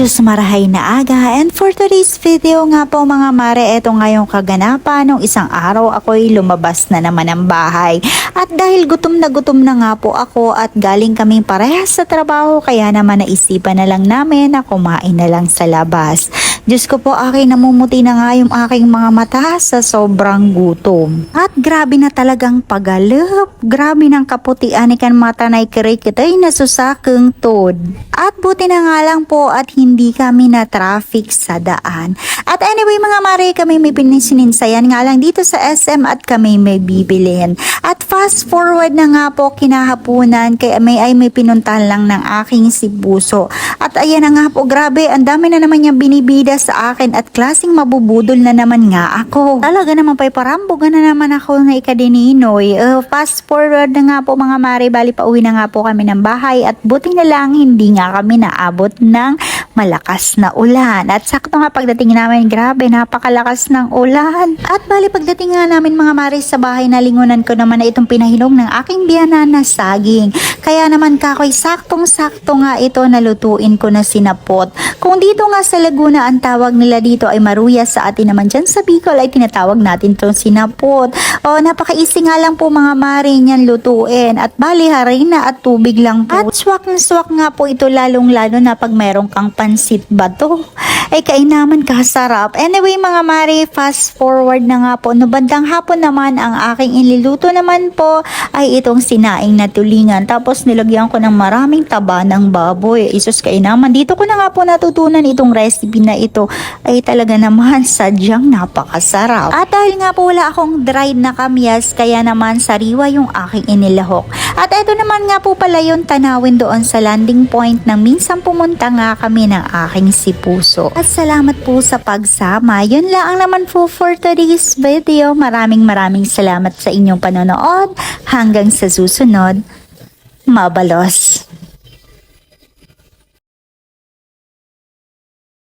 Diyos marahay na aga and for today's video nga po mga mare, eto nga yung kaganapan nung isang araw ako'y lumabas na naman ng bahay. At dahil gutom na gutom na nga po ako at galing kaming parehas sa trabaho kaya naman naisipan na lang namin na kumain na lang sa labas. Diyos ko po aking namumuti na nga yung aking mga mata sa sobrang gutom. At grabe na talagang pagalap, grabe ng kaputian ikan mata na ikirikitay na susakeng tod. At buti na nga lang po at hindi kami na traffic sa daan. At anyway mga mare, kami may pinisininsayan nga lang dito sa SM at kami may bibilin. At fast forward na nga po kinahapunan kaya may ay may pinuntahan lang ng aking si Puso. At ayan na nga po, grabe, ang dami na naman niyang binibida sa akin at klaseng mabubudol na naman nga ako. Talaga naman pa'y parambugan na naman ako na ikadininoy. Uh, fast forward na nga po mga mare, bali pa uwi na nga po kami ng bahay at buti na lang hindi nga kami naabot ng malakas na ulan. At sakto nga pagdating namin, grabe, napakalakas ng ulan. At bali pagdating nga namin mga mare sa bahay, nalingunan ko naman na itong pinahinog ng aking biyanan na saging. Kaya naman kakoy, saktong-sakto nga ito nalutuin ko na sinapot. Kung dito nga sa Laguna, ang tawag nila dito ay maruya sa atin naman dyan sa Bicol ay tinatawag natin itong sinapot. O napaka-easy nga lang po mga mare niyan lutuin. At bali harina at tubig lang po. At swak na swak nga po ito lalong-lalo na pag meron kang pansit bato. Ay kainaman kasarap. Anyway mga mare, fast forward na nga po. No bandang hapon naman ang aking iniluto naman po ay itong sinaing na tulingan. Tapos nilagyan ko ng maraming taba ng baboy. Isus kainaman. Dito ko na nga po natutunan itong recipe na ito. Ay talaga naman sadyang napakasarap. At dahil nga po wala akong dried na kamyas, kaya naman sariwa yung aking inilahok. At ito naman nga po pala yung tanawin doon sa landing point nang minsan pumunta nga kami ng aking si Puso. At salamat po sa pagsama. Yun lang naman po for today's video. Maraming maraming salamat sa inyong panonood. Hanggang sa susunod, mabalos.